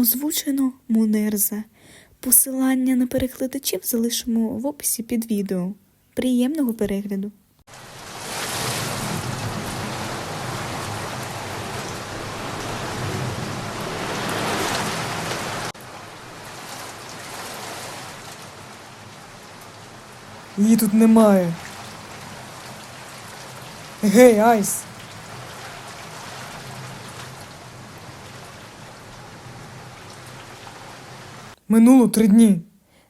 Озвучено Мунерза. Посилання на перекладачів залишимо в описі під відео. Приємного перегляду! Її тут немає. Гей, Айс! Минуло три дні.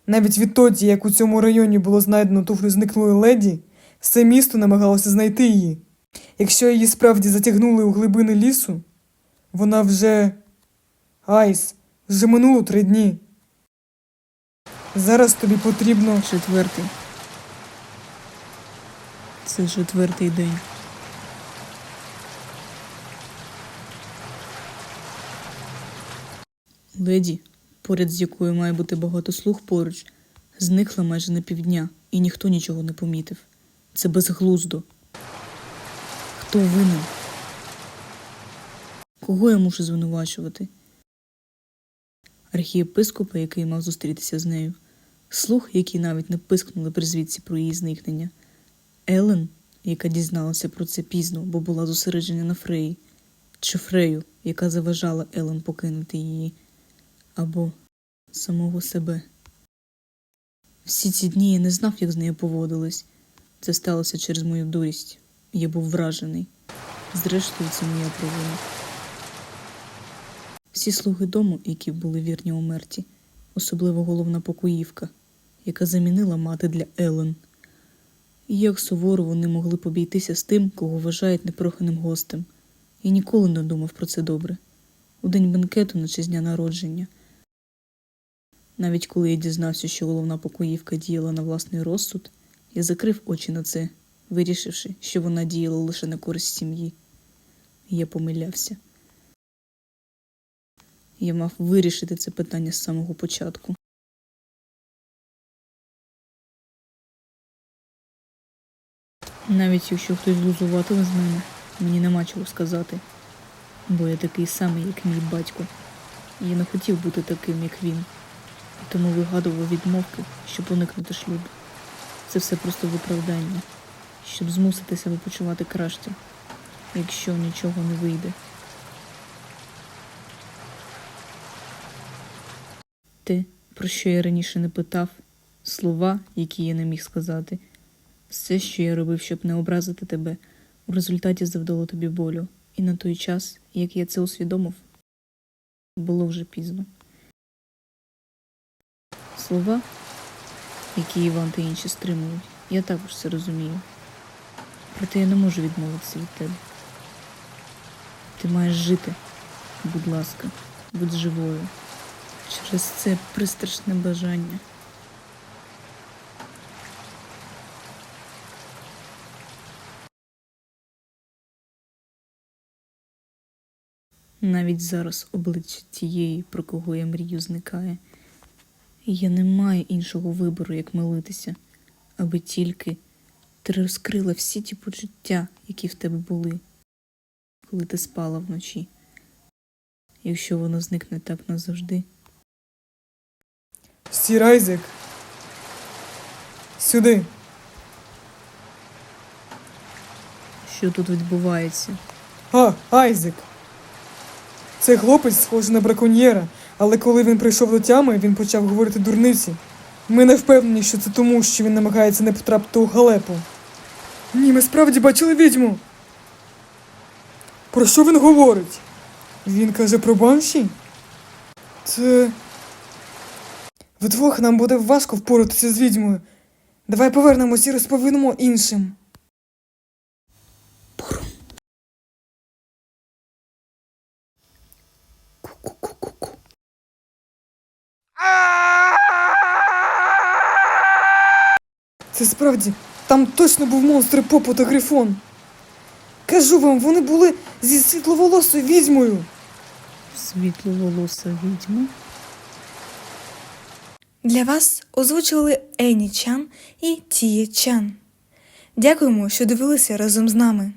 Навіть відтоді, як у цьому районі було знайдено туфлю зниклої леді, все місто намагалося знайти її. Якщо її справді затягнули у глибини лісу, вона вже. Айс, вже минуло три дні. Зараз тобі потрібно. Четвертий. Це четвертий день. Леді, поряд з якою має бути багато слуг поруч, зникла майже на півдня, і ніхто нічого не помітив. Це безглуздо. Хто винен? Кого я мушу звинувачувати? Архієпископа, який мав зустрітися з нею, слух, які навіть не пискнули при звідці про її зникнення, Елен, яка дізналася про це пізно, бо була зосереджена на Фреї, чи Фрею, яка заважала Елен покинути її, або самого себе. Всі ці дні я не знав, як з нею поводились. Це сталося через мою дурість. Я був вражений. Зрештою, це моя провина. Всі слуги дому, які були вірні умерті, особливо головна покоївка, яка замінила мати для Елен. Як суворо вони могли б обійтися з тим, кого вважають непроханим гостем. Я ніколи не думав про це добре. У день бенкету, наче з дня народження. Навіть коли я дізнався, що головна покоївка діяла на власний розсуд, я закрив очі на це, вирішивши, що вона діяла лише на користь сім'ї. Я помилявся. Я мав вирішити це питання з самого початку. Навіть якщо хтось глузуватиме з мене, мені нема чого сказати, бо я такий самий, як мій батько. І я не хотів бути таким, як він, і тому вигадував відмовки, щоб уникнути шлюбу. Це все просто виправдання, щоб змусити себе почувати краще, якщо нічого не вийде. Те, про що я раніше не питав, слова, які я не міг сказати, все, що я робив, щоб не образити тебе, у результаті завдало тобі болю. І на той час, як я це усвідомив, було вже пізно. Слова, які Іван та інші стримують, я також це розумію. Проте я не можу відмовитися від тебе. Ти маєш жити, будь ласка, будь живою. Через це пристрашне бажання. Навіть зараз обличчя тієї, про кого я мрію, зникає. І я не маю іншого вибору, як молитися, аби тільки ти розкрила всі ті почуття, які в тебе були, коли ти спала вночі. Якщо воно зникне так назавжди. Сір Айзек. Сюди. Що тут відбувається? А, Айзек. Цей хлопець схожий на браконьєра, але коли він прийшов до тями, він почав говорити дурниці. Ми не впевнені, що це тому, що він намагається не потрапити у халепу. Ні, ми справді бачили відьму. Про що він говорить? Він каже про банші? Це. Вдвох нам буде важко впоратися з відьмою. Давай повернемось і розповімо іншим. Це справді, там точно був монстр попу та грифон. Кажу вам, вони були зі світловолосою відьмою. Світловолоса відьма. Для вас озвучували Ені Чан і Тіє Чан. Дякуємо, що дивилися разом з нами.